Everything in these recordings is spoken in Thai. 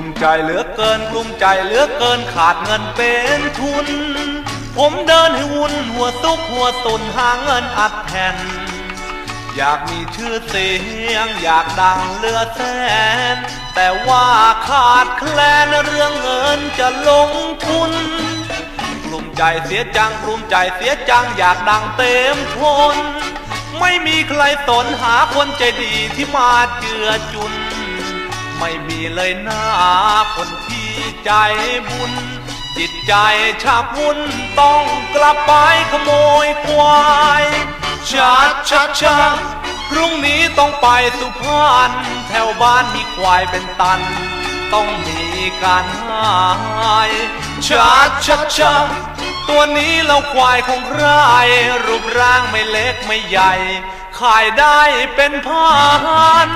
รุมใจเหลือเกินกลุ้มใจเหลือเกินขาดเงินเป็นทุน ผมเดินให้วุ่นหัวซุกหัวตุนหาเงินอัดแผ่นอยากมีชื่อเสียงอยากดังเลือแสน แต่ว่าขาดแคลนเรื่องเงินจะลงทุนกลุ่มใจเสียจังกลุ่มใจเสียจังอยากดังเต็มทน ไม่มีใครสนหาคนใจดีที่มาเจือจุน ไม่มีเลยนะคนที่ใจบุญ จิตใจชาบวุ่นต้องกลับไปขโมยควายชัดชัดชัดพรุ่งนี้ต้องไปสุพรรณแถวบ้านมีควายเป็นตัน ต้องมีการหายชัดชัดชัดตัวนี้เราควายของใครรูปร่างไม่เล็กไม่ใหญ่ ขายได้เป็นพัน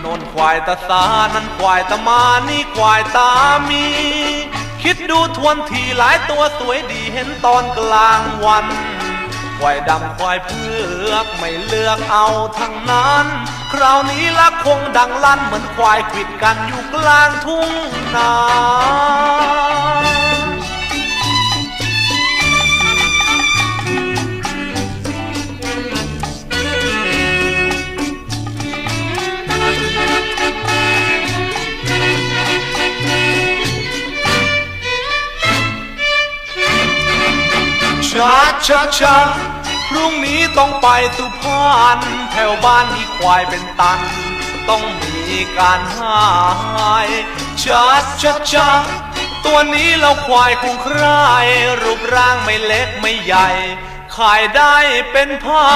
โนนควายตาสานั้นควายตามานี่ควายตามี คิดดูทวนทีหลายตัวสวยดีเห็นตอนกลางวัน ควายดำควายเพือกไม่เลือกเอาทั้งนั้น คราวนี้ละคงดังลั่นเหมือนควายขวิดกันอยู่กลางทุ่งนา ช้าช้าช้าพรุ่งนี้ต้องไปสุพรรณแถวบ้านมีควายเป็นตัน ต้องมีการหายช้าช้าช้าตัวนี้เราควายของใครรูปร่างไม่เล็กไม่ใหญ่ ขายได้เป็นพั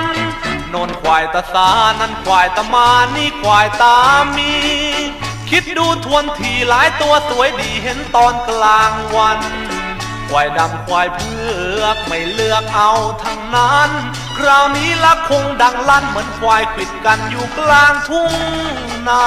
นโนนควายตาสานั้นควายตามานี่ควายตามี คิดดูทวนทีหลายตัวสวยดีเห็นตอนกลางวัน ควายดำควายเผือกไม่เลือกเอาทั้งนั้น คราวนี้ละคงดังลั่นเหมือนควายขิดกันอยู่กลางทุ่งนา